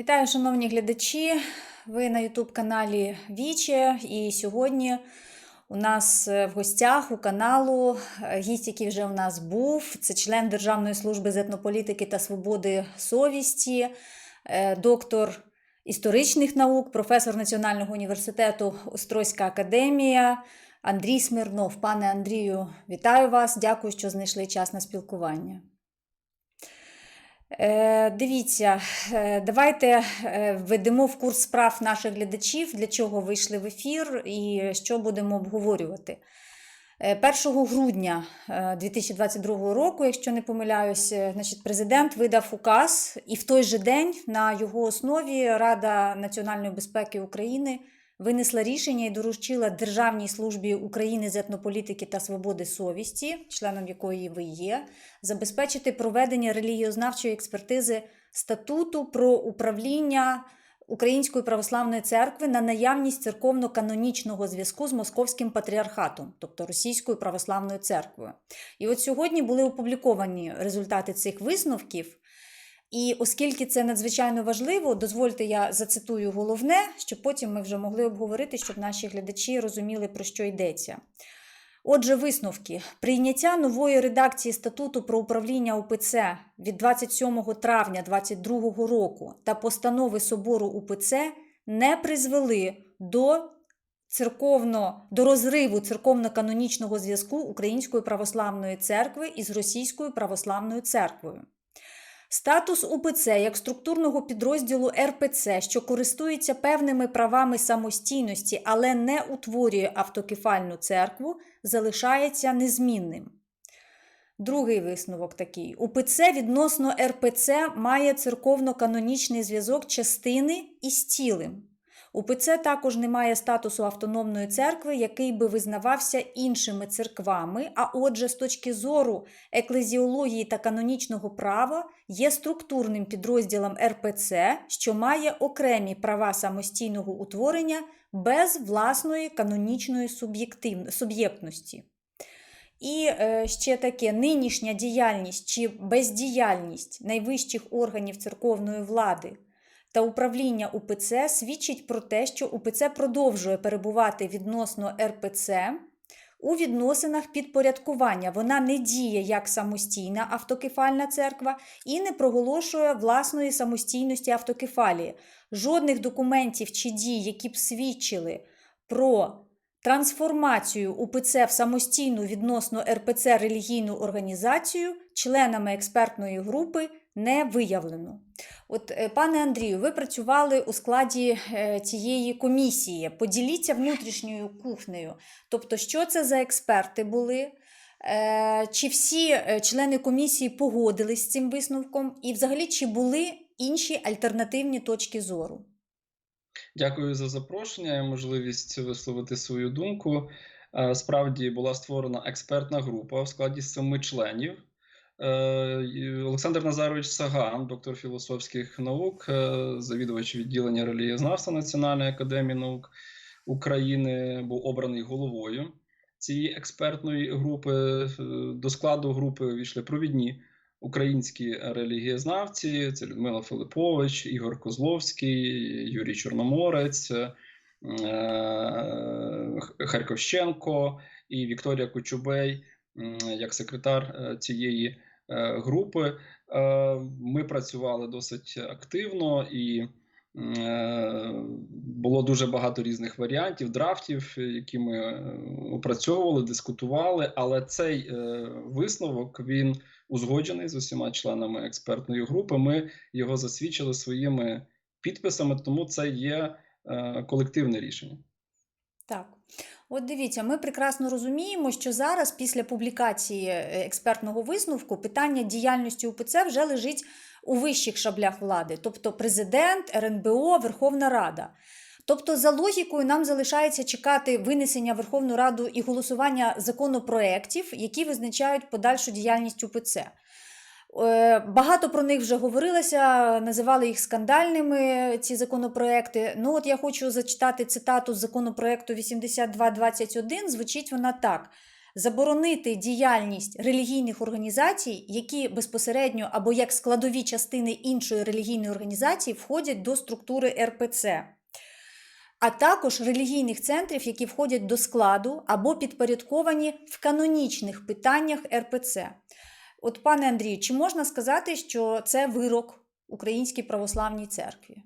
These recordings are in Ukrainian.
Вітаю, шановні глядачі. Ви на Ютуб-каналі Віче. І сьогодні у нас е, в гостях у каналу е, гість, який вже у нас був. Це член Державної служби з етнополітики та свободи совісті, е, доктор історичних наук, професор Національного університету Острозька академія Андрій Смирнов. Пане Андрію, вітаю вас. Дякую, що знайшли час на спілкування. Е, Дивіться, е, давайте е, введемо в курс справ наших глядачів, для чого вийшли в ефір і що будемо обговорювати. Е, 1 грудня е, 2022 року, якщо не помиляюсь, значить, президент видав указ, і в той же день на його основі Рада національної безпеки України винесла рішення і доручила Державній службі України з етнополітики та свободи совісті, членом якої ви є, забезпечити проведення релігієзнавчої експертизи статуту про управління Української православної церкви на наявність церковно-канонічного зв'язку з Московським патріархатом, тобто Російською православною церквою. І от сьогодні були опубліковані результати цих висновків. І оскільки це надзвичайно важливо, дозвольте я зацитую головне, щоб потім ми вже могли обговорити, щоб наші глядачі розуміли, про що йдеться. Отже, висновки. Прийняття нової редакції статуту про управління УПЦ від 27 травня 2022 року та постанови Собору УПЦ не призвели до церковно, до розриву церковно-канонічного зв'язку Української православної церкви із Російською православною церквою. Статус УПЦ як структурного підрозділу РПЦ, що користується певними правами самостійності, але не утворює автокефальну церкву, залишається незмінним. Другий висновок такий: УПЦ відносно РПЦ має церковно-канонічний зв'язок частини із цілим. УПЦ також не має статусу автономної церкви, який би визнавався іншими церквами, а отже, з точки зору еклезіології та канонічного права, є структурним підрозділом РПЦ, що має окремі права самостійного утворення без власної канонічної суб'єктності. І е, ще таке нинішня діяльність чи бездіяльність найвищих органів церковної влади та управління УПЦ свідчить про те, що УПЦ продовжує перебувати відносно РПЦ у відносинах підпорядкування. Вона не діє як самостійна автокефальна церква і не проголошує власної самостійності автокефалії. Жодних документів чи дій, які б свідчили про трансформацію УПЦ в самостійну відносно РПЦ релігійну організацію членами експертної групи не виявлено. От, е, пане Андрію, ви працювали у складі е, цієї комісії. Поділіться внутрішньою кухнею. Тобто, що це за експерти були? Е, Чи всі е, члени комісії погодились з цим висновком? І, взагалі, чи були інші альтернативні точки зору? Дякую за запрошення і можливість висловити свою думку. Е, Справді була створена експертна група в складі семи членів. Е, Олександр Назарович Саган, доктор філософських наук, е, завідувач відділення релігієзнавства Національної академії наук України, був обраний головою цієї експертної групи. Е, До складу групи увійшли провідні українські релігієзнавці: це Людмила Филипович, Ігор Козловський, Юрій Чорноморець, Харковщенко і Вікторія Кочубей як секретар цієї групи. Е, Ми працювали досить активно і е, було дуже багато різних варіантів, драфтів, які ми е, опрацьовували, дискутували. Але цей е, висновок він узгоджений з усіма членами експертної групи. Ми його засвідчили своїми підписами, тому це є е, колективне рішення. Так. От дивіться, ми прекрасно розуміємо, що зараз, після публікації е, експертного висновку, питання діяльності УПЦ вже лежить у вищих шаблях влади, тобто президент, РНБО, Верховна Рада. Тобто, за логікою, нам залишається чекати винесення Верховну Раду і голосування законопроєктів, які визначають подальшу діяльність УПЦ. Е, Багато про них вже говорилося, називали їх скандальними, ці законопроекти. Ну, от я хочу зачитати цитату з законопроекту 8221. Звучить вона так: заборонити діяльність релігійних організацій, які безпосередньо або як складові частини іншої релігійної організації входять до структури РПЦ, а також релігійних центрів, які входять до складу або підпорядковані в канонічних питаннях РПЦ. От, пане Андрію, чи можна сказати, що це вирок Українській православній церкві?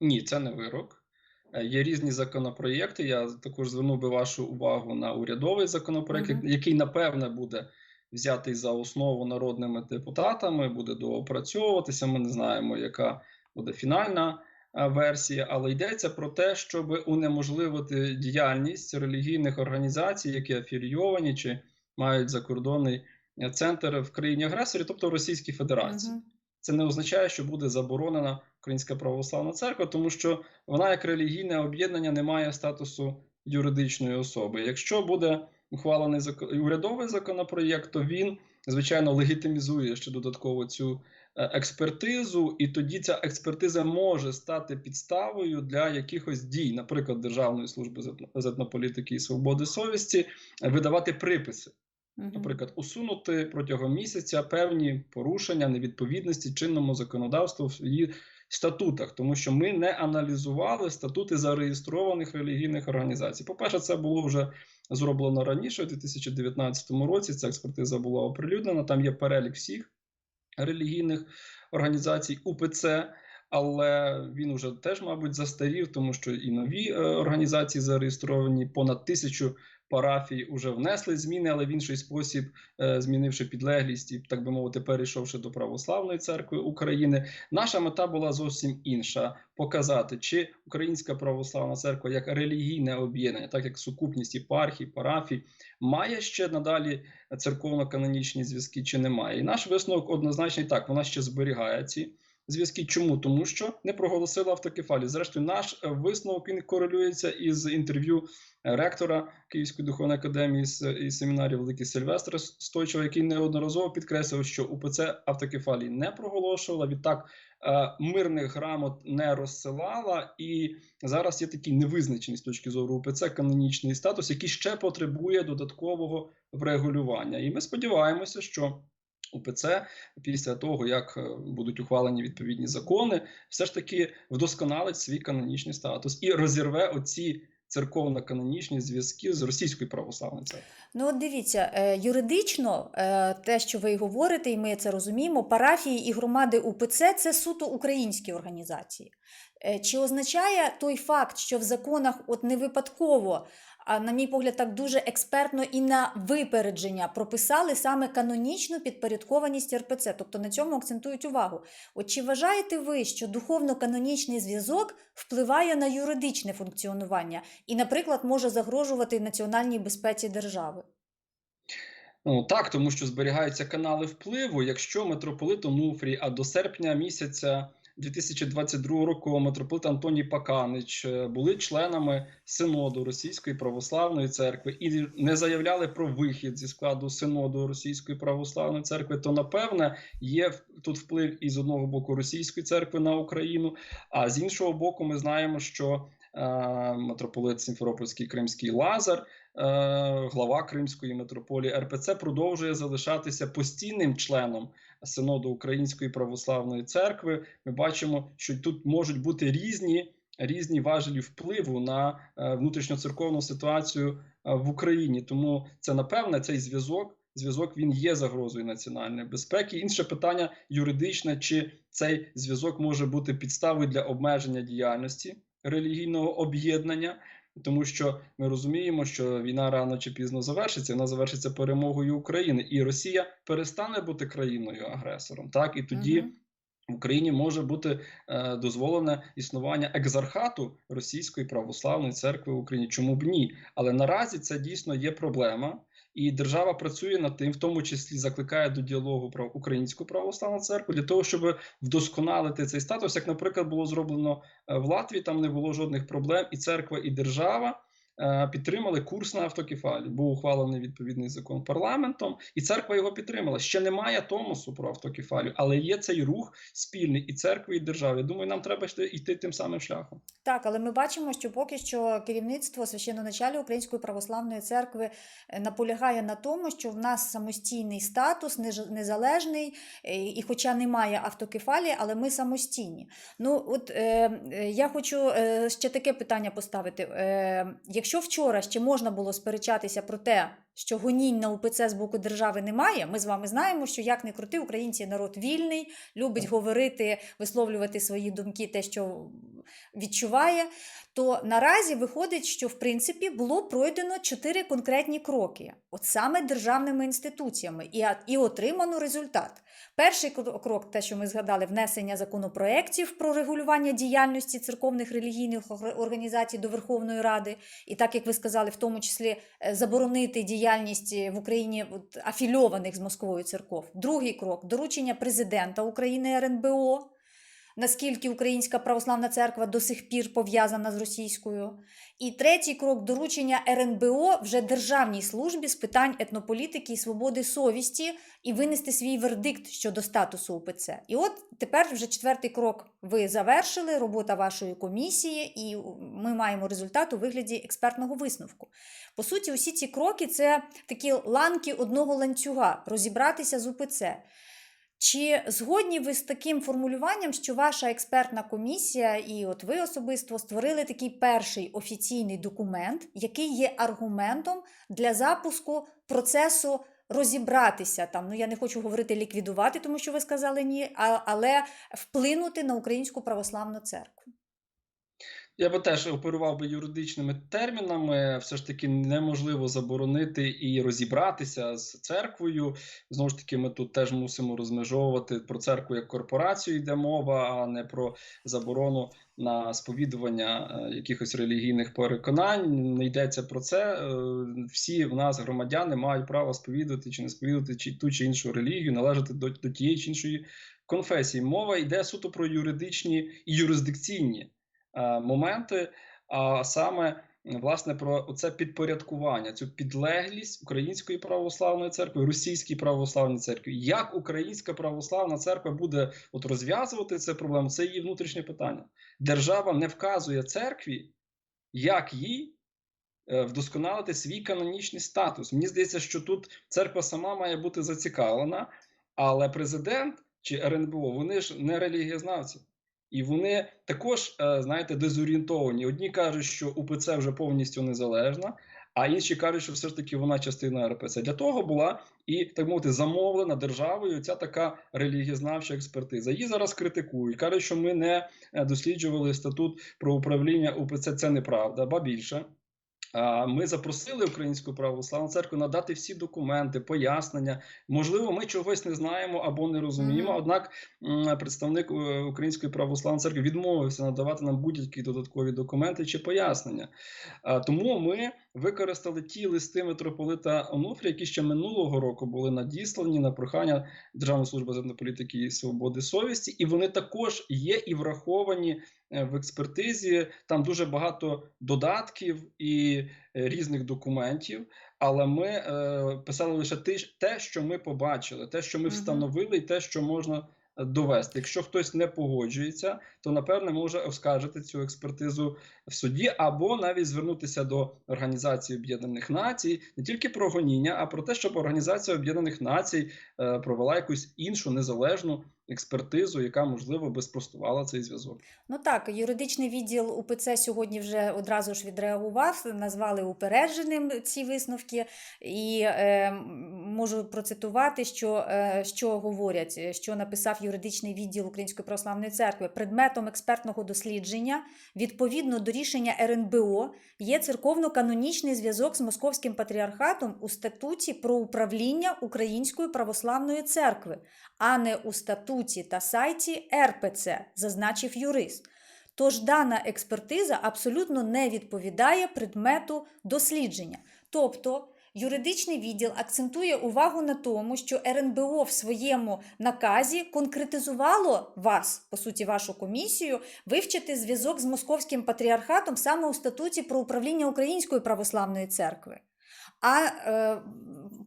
Ні, це не вирок. Е, Є різні законопроєкти. Я також звернув би вашу увагу на урядовий законопроєкт, Мгм. який напевне буде взятий за основу народними депутатами, буде доопрацьовуватися. Ми не знаємо, яка буде фінальна е, версія, але йдеться про те, щоб унеможливити діяльність релігійних організацій, які афілійовані чи мають закордонний центр в країні агресорі, тобто в Російській Федерації Мгм. це не означає, що буде заборонена Українська православна церква, тому що вона як релігійне об'єднання не має статусу юридичної особи. Якщо буде ухвалений урядовий законопроєкт, то він звичайно легітимізує ще додатково цю е, експертизу, і тоді ця експертиза може стати підставою для якихось дій, наприклад, Державної служби з етно- етнополітики і свободи совісті, е, видавати приписи. Наприклад, усунути протягом місяця певні порушення невідповідності чинному законодавству в її статутах, тому що ми не аналізували статути зареєстрованих релігійних організацій. По-перше, це було вже зроблено раніше, у 2019 році. Ця експертиза була оприлюднена. Там є перелік всіх релігійних організацій УПЦ. Але він уже теж, мабуть, застарів, тому що і нові е, організації зареєстровані понад тисячу парафій вже внесли зміни, але в інший спосіб, е, змінивши підлеглість і, так би мовити, перейшовши до православної церкви України. Наша мета була зовсім інша: показати, чи Українська православна церква як релігійне об'єднання, так як сукупність єпархій, парафій, має ще надалі церковно-канонічні зв'язки, чи немає. І наш висновок однозначний так, вона ще зберігає ці. Зв'язки чому? Тому що не проголосила автокефалію. Зрештою, наш е, висновок він корелюється із інтерв'ю е, ректора Київської духовної академії і семінарів Великий Сильвестр Стойчого, який неодноразово підкреслив, що УПЦ автокефалії не проголошувала. Відтак е, мирних грамот не розсилала, і зараз є такий невизначений з точки зору УПЦ канонічний статус, який ще потребує додаткового врегулювання. І ми сподіваємося, що. УПЦ після того, як е, будуть ухвалені відповідні закони, все ж таки вдосконалить свій канонічний статус і розірве оці церковно-канонічні зв'язки з російською православною церквою. Ну, от дивіться, е, юридично е, те, що ви говорите, і ми це розуміємо, парафії і громади УПЦ це суто українські організації. Чи означає той факт, що в законах от не випадково, на мій погляд, так дуже експертно і на випередження прописали саме канонічну підпорядкованість РПЦ, тобто на цьому акцентують увагу. От чи вважаєте ви, що духовно-канонічний зв'язок впливає на юридичне функціонування і, наприклад, може загрожувати національній безпеці держави? Ну так, тому що зберігаються канали впливу. Якщо митрополит Онуфрій, а до серпня місяця 2022 року митрополит Антоній Паканич е, були членами синоду Російської православної церкви і не заявляли про вихід зі складу синоду Російської православної церкви, то напевне є тут вплив і з одного боку Російської церкви на Україну, а з іншого боку, ми знаємо, що е, митрополит Сімферопольський Кримський Лазар е, глава Кримської митрополії РПЦ продовжує залишатися постійним членом синоду Української православної церкви. Ми бачимо, що тут можуть бути різні. Різні важелі впливу на е, внутрішньоцерковну ситуацію е, в Україні, тому це напевне цей зв'язок. Зв'язок він є загрозою національної безпеки. Інше питання юридичне, чи цей зв'язок може бути підставою для обмеження діяльності релігійного об'єднання, тому що ми розуміємо, що війна рано чи пізно завершиться. Вона завершиться перемогою України, і Росія перестане бути країною агресором. Так і тоді. Мгм. В Україні може бути е, дозволене існування екзархату Російської православної церкви в Україні. Чому б ні? Але наразі це дійсно є проблема, і держава працює над тим, в тому числі закликає до діалогу про українську православну церкву для того, щоб вдосконалити цей статус. Як, наприклад, було зроблено е, в Латвії, там не було жодних проблем, і церква, і держава підтримали курс на автокефалію. Був ухвалений відповідний закон парламентом, і церква його підтримала. Ще немає томосу про автокефалію, але є цей рух спільний і церкви, і держави. Я думаю, нам треба йти, тим самим шляхом. Так, але ми бачимо, що поки що керівництво священноначалі Української православної церкви е, наполягає на тому, що в нас самостійний статус, незалежний, е, і хоча немає автокефалії, але ми самостійні. Ну, от е, е, я хочу е, ще таке питання поставити. Е, якщо вчора ще можна було сперечатися про те, що гонінь на УПЦ з боку держави немає, ми з вами знаємо, що як не крути, українці народ вільний, любить говорити, висловлювати свої думки, те, що відчуває, то наразі виходить, що в принципі було пройдено чотири конкретні кроки, от саме державними інституціями, і, і отримано результат. Перший крок, те, що ми згадали, внесення законопроєктів про регулювання діяльності церковних релігійних організацій до Верховної Ради, і так як ви сказали, в тому числі е, заборонити діяльність е, в Україні афільованих з Москвою церков. Другий крок доручення президента України РНБО наскільки Українська православна церква до сих пір пов'язана з російською. І третій крок доручення РНБО вже державній службі з питань етнополітики і свободи совісті і винести свій вердикт щодо статусу УПЦ. І от тепер вже четвертий крок ви завершили, робота вашої комісії, і ми маємо результат у вигляді експертного висновку. По суті, усі ці кроки це такі ланки одного ланцюга розібратися з УПЦ. Чи згодні ви з таким формулюванням, що ваша експертна комісія і от ви особисто створили такий перший офіційний документ, який є аргументом для запуску процесу розібратися там? Ну я не хочу говорити ліквідувати, тому що ви сказали ні, але вплинути на українську православну церкву. Я би теж оперував би юридичними термінами. Все ж таки неможливо заборонити і розібратися з церквою. Знову ж таки, ми тут теж мусимо розмежовувати про церкву як корпорацію, йде мова, а не про заборону на сповідування е, якихось релігійних переконань. Не йдеться про це. Е, Всі в нас громадяни мають право сповідувати чи не сповідувати чи ту чи іншу релігію, належати до, до тієї чи іншої конфесії. Мова йде суто про юридичні і юрисдикційні моменти, а саме власне про це підпорядкування, цю підлеглість Української православної церкви, Російській православній церкві. Як Українська православна церква буде от розв'язувати цю проблему? Це її внутрішнє питання. Держава не вказує церкві, як їй е, вдосконалити свій канонічний статус. Мені здається, що тут церква сама має бути зацікавлена, але президент чи РНБО вони ж не релігієзнавці. І вони також, е, знаєте, дезорієнтовані. Одні кажуть, що УПЦ вже повністю незалежна, а інші кажуть, що все ж таки вона частина РПЦ. Для того була і так мовити замовлена державою ця така релігізнавча експертиза. Її зараз критикують. кажуть, що ми не е, досліджували статут про управління УПЦ. Це неправда, ба більше. Ми запросили Українську православну церкву надати всі документи, пояснення. Можливо, ми чогось не знаємо або не розуміємо. Однак представник е, Української православної церкви відмовився надавати нам будь-які додаткові документи чи пояснення. Тому ми використали ті листи митрополита Онуфрія, які ще минулого року були надіслані на прохання Державної служби з політики і свободи совісті, і вони також є і враховані в експертизі. Там дуже багато додатків і е, різних документів. Але ми е, писали лише те, що ми побачили, те, що ми встановили, і те, що можна е, довести. Якщо хтось не погоджується, то напевне може оскаржити цю експертизу в суді, або навіть звернутися до Організації Об'єднаних Націй не тільки про гоніння, а про те, щоб Організація Об'єднаних Націй е, провела якусь іншу незалежну експертизу, яка можливо би спростувала цей зв'язок. Ну так, юридичний відділ УПЦ сьогодні вже одразу ж відреагував, назвали упередженим ці висновки, і е, можу процитувати, що, е, що говорять, що написав юридичний відділ Української православної церкви. Предметом експертного дослідження відповідно до рішення РНБО є церковно-канонічний зв'язок з Московським патріархатом у статуті про управління Української православної церкви, а не у статуті та сайті РПЦ, зазначив юрист. Тож дана експертиза абсолютно не відповідає предмету дослідження. Тобто Юридичний відділ акцентує увагу на тому, що РНБО в своєму наказі конкретизувало вас, по суті, вашу комісію, вивчити зв'язок з московським патріархатом саме у статуті про управління Української православної церкви. А е,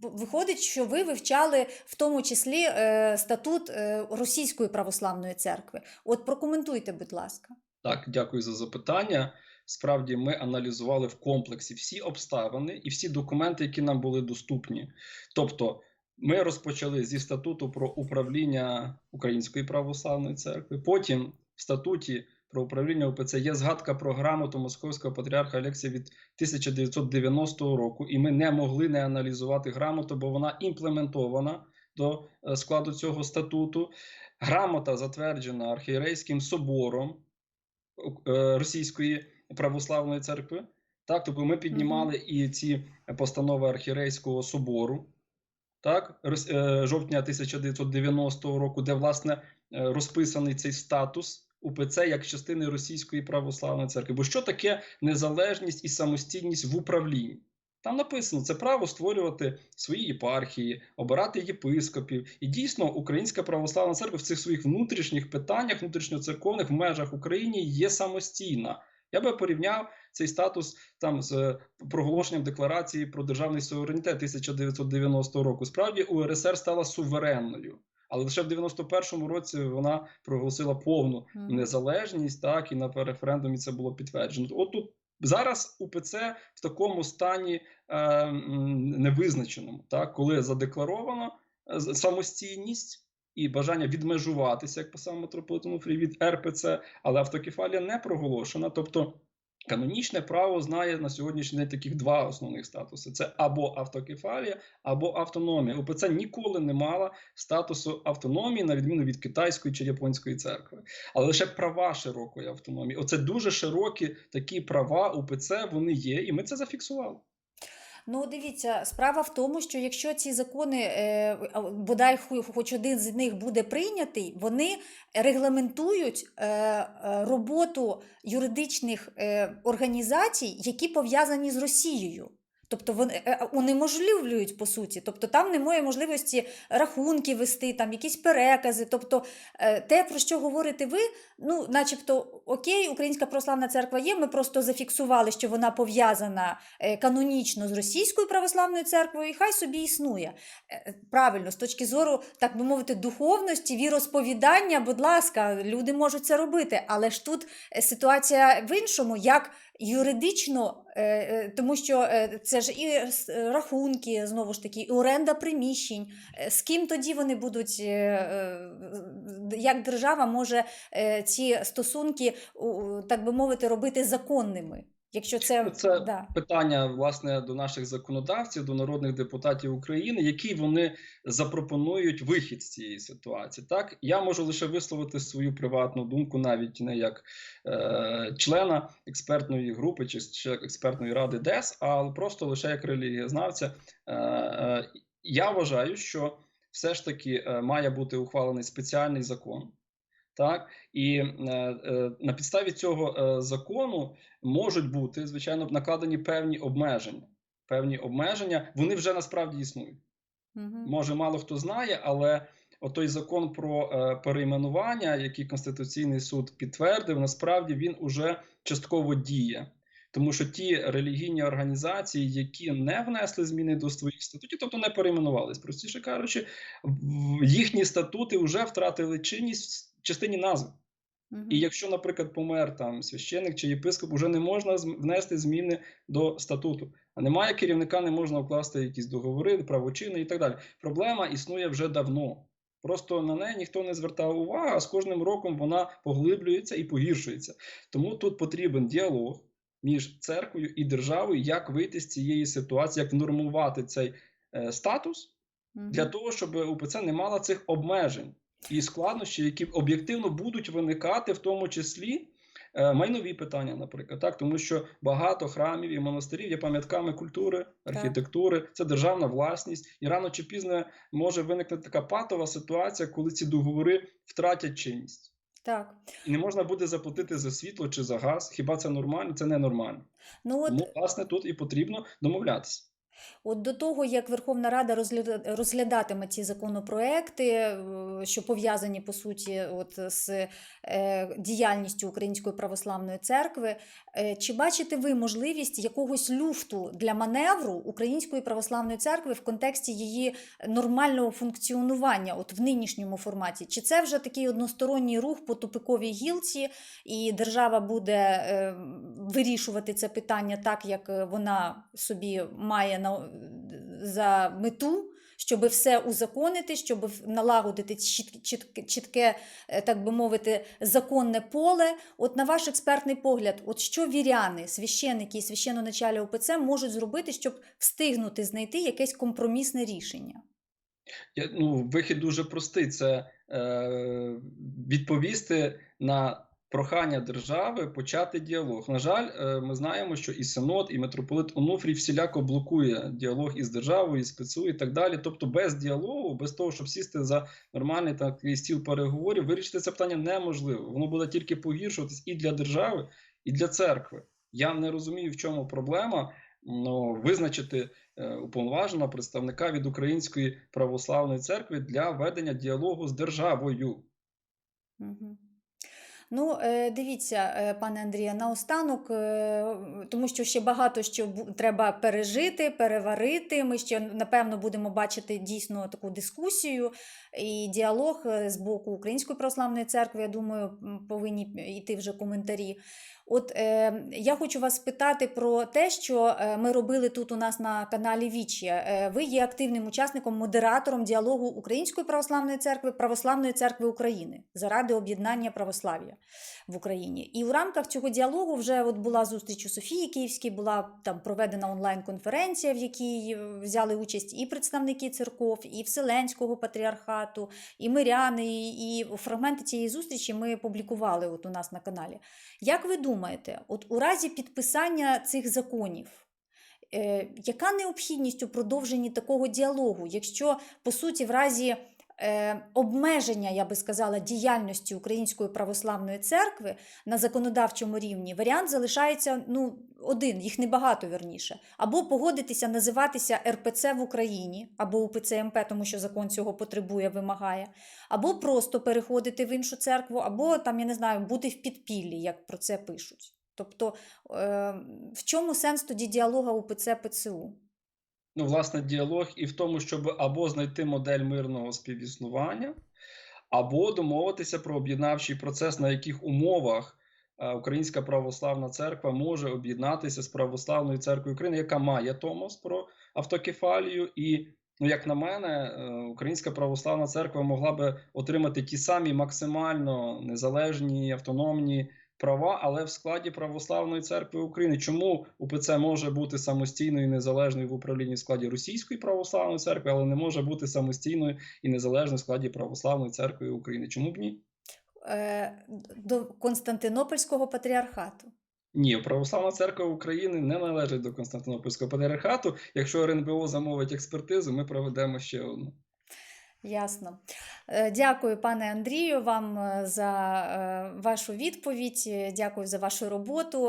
виходить, що ви вивчали в тому числі е, статут е, Російської православної церкви. От прокоментуйте, будь ласка. Так, дякую за запитання. Справді, ми аналізували в комплексі всі обставини і всі документи, які нам були доступні. Тобто, ми розпочали зі статуту про управління Української православної церкви. Потім в статуті про управління УПЦ є згадка про грамоту Московського патріарха Алексія від 1990 року, і ми не могли не аналізувати грамоту, бо вона імплементована до е, складу цього статуту. Грамота затверджена архієрейським собором е, Російської православної церкви. Так, тобто ми піднімали і ці постанови архієрейського собору, так, е, жовтня 1990 року, де власне розписаний цей статус УПЦ як частини Російської православної церкви. Бо що таке незалежність і самостійність в управлінні? Там написано це право створювати свої єпархії, обирати єпископів. І дійсно, Українська православна церква в цих своїх внутрішніх питаннях, внутрішньоцерковних в межах України є самостійна. Я би порівняв цей статус там з проголошенням декларації про державний суверенітет 1990 року. Справді УРСР стала суверенною, але лише в 91-му році вона проголосила повну Мгм. незалежність, так і на референдумі це було підтверджено. От тут зараз УПЦ в такому стані е, невизначеному, так коли задекларовано е, самостійність. І бажання відмежуватися, як писав митрополит Онуфрій, від РПЦ, але автокефалія не проголошена. Тобто канонічне право знає на сьогоднішній день таких два основних статуси: це або автокефалія, або автономія. УПЦ ніколи не мала статусу автономії, на відміну від китайської чи японської церкви, але лише права широкої автономії. Оце дуже широкі такі права УПЦ, вони є, і ми це зафіксували. Ну, дивіться, справа в тому, що якщо ці закони, е, бодай хоч один з них буде прийнятий, вони регламентують е, е, роботу юридичних організацій, які пов'язані з Росією. Тобто вони е, е, унеможливлюють по суті. Тобто там немає можливості рахунки вести, там якісь перекази. Тобто е, те, про що говорите ви, ну, начебто, окей, Українська православна церква є. Ми просто зафіксували, що вона пов'язана канонічно з Російською православною церквою, і хай собі існує. Правильно, з точки зору, так би мовити, духовності, віросповідання, будь ласка, люди можуть це робити. Але ж тут ситуація в іншому, як юридично, е, е, тому що е, це ж і рахунки, знову ж таки, і оренда приміщень. З ким тоді вони будуть, як держава може ці стосунки, так би мовити, робити законними? Якщо це, Це да. питання власне до наших законодавців, до народних депутатів України, які вони запропонують вихід з цієї ситуації. Так я можу лише висловити свою приватну думку, навіть не як е, члена експертної групи чи ще експертної ради ДЕС, а просто лише як релігієзнавця. Е, е, я вважаю, що все ж таки е, має бути ухвалений спеціальний закон. Так, і е, е, на підставі цього е, закону можуть бути, звичайно, накладені певні обмеження. Певні обмеження, вони вже насправді існують. Угу. Може, мало хто знає, але отой закон про е, перейменування, який Конституційний суд підтвердив, насправді він уже частково діє. Тому що ті релігійні організації, які не внесли зміни до своїх статутів, тобто не перейменувались, простіше кажучи, їхні статути вже втратили чинність частині назви. І якщо, наприклад, помер там священик чи єпископ, уже не можна внести зміни до статуту. А немає керівника, не можна укласти якісь договори, правочини і так далі. Проблема існує вже давно. Просто на неї ніхто не звертав увагу, а з кожним роком вона поглиблюється і погіршується. Тому тут потрібен діалог між церквою і державою, як вийти з цієї ситуації, як внормувати цей е, статус для того, щоб УПЦ не мала цих обмежень і складнощів, які об'єктивно будуть виникати, в тому числі е, майнові питання, наприклад, так тому що багато храмів і монастирів є пам'ятками культури, архітектури, це державна власність, і рано чи пізно може виникнути така патова ситуація, коли ці договори втратять чинність. Так. І не можна буде заплатити за світло чи за газ. Хіба це нормально? Це не нормально. Ну, от, Тому, власне, тут і потрібно домовлятися. От до того, як Верховна Рада розглядатиме ці законопроекти, е, що пов'язані по суті от з е, діяльністю Української православної церкви, е, чи бачите ви можливість якогось люфту для маневру Української православної церкви в контексті її нормального функціонування, от в нинішньому форматі? Чи це вже такий односторонній рух по тупиковій гілці, і держава буде вирішувати це питання так, як вона собі має на, за мету, щоб все узаконити, щоб налагодити чітке, чітке, так би мовити, законне поле. От на ваш експертний погляд, от що віряни, священники і священноначалі ОПЦ можуть зробити, щоб встигнути знайти якесь компромісне рішення? Я, ну, вихід дуже простий: це е, відповісти на прохання держави почати діалог. На жаль, е, ми знаємо, що і Синод, і митрополит Онуфрій всіляко блокує діалог із державою, із ПЦУ і так далі. Тобто, без діалогу, без того, щоб сісти за нормальний такий стіл переговорів, вирішити це питання неможливо. Воно буде тільки погіршуватись і для держави, і для церкви. Я не розумію, в чому проблема. Ну, визначити е, уповноваженого представника від Української православної церкви для ведення діалогу з державою. Мгм. Ну, е, дивіться, е, пане Андрія, наостанок, е, тому що ще багато що треба пережити, переварити. Ми ще, напевно, будемо бачити дійсно таку дискусію і діалог з боку Української православної церкви. Я думаю, повинні йти вже коментарі. От е, я хочу вас спитати про те, що ми робили тут у нас на каналі Вічі. Ви є активним учасником, модератором діалогу Української православної церкви, Православної церкви України заради об'єднання православ'я в Україні. І у рамках цього діалогу вже от була зустріч у Софії Київській, була там проведена онлайн-конференція, в якій е, взяли участь і представники церков, і Вселенського патріархату, і миряни. І фрагменти цієї зустрічі ми публікували от у нас на каналі. Як ви думаєте, от у разі підписання цих законів? Е, яка необхідність у продовженні такого діалогу, якщо по суті в разі обмеження, я би сказала, діяльності Української православної церкви на законодавчому рівні, варіант залишається ну, один, їх небагато верніше. Або погодитися називатися РПЦ в Україні, або УПЦ МП, тому що закон цього потребує, вимагає, або просто переходити в іншу церкву, або там, я не знаю, бути в підпіллі, як про це пишуть. Тобто, е, в чому сенс тоді діалога УПЦ ПЦУ? Ну, власне, діалог і в тому, щоб або знайти модель мирного співіснування, або домовитися про об'єднавчий процес, на яких умовах е, Українська православна церква може об'єднатися з православною церквою України, яка має томос про автокефалію. І, ну, як на мене, е, Українська православна церква могла би отримати ті самі максимально незалежні автономні права, але в складі православної церкви України. Чому УПЦ може бути самостійною і незалежною в управлінні в складі Російської православної церкви, але не може бути самостійною і незалежною в складі православної церкви України? Чому б ні? Е, До Константинопольського патріархату. Ні, православна церква України не належить до Константинопольського патріархату. Якщо РНБО замовить експертизу, ми проведемо ще одну. Ясно. Е, Дякую, пане Андрію, вам е, за е, вашу відповідь. Дякую за вашу роботу.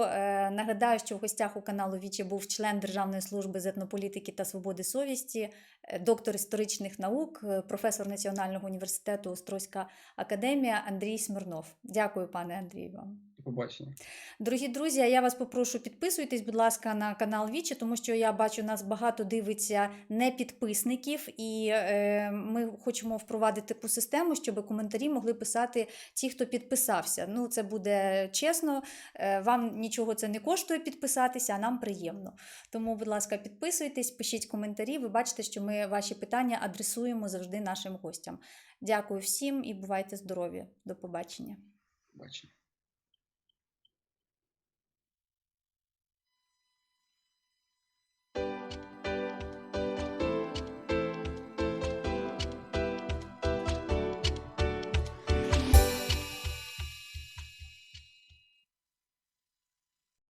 Нагадаю, що в гостях у каналу Вічі був член Державної служби з етнополітики та свободи совісті, доктор історичних наук, професор Національного університету Острозька академія Андрій Смирнов. Дякую, пане Андрію. Вам. Побачення. Дорогі друзі, я вас попрошу підписуйтесь, будь ласка, на канал Вічі, тому що я бачу, нас багато дивиться не підписників, і е, ми хочемо впровадити таку систему, щоб коментарі могли писати ті, хто підписався. Ну, це буде чесно. Е, вам нічого це не коштує підписатися, а нам приємно. Тому, будь ласка, підписуйтесь, пишіть коментарі. Ви бачите, що ми ваші питання адресуємо завжди нашим гостям. Дякую всім і бувайте здорові. До побачення. До побачення.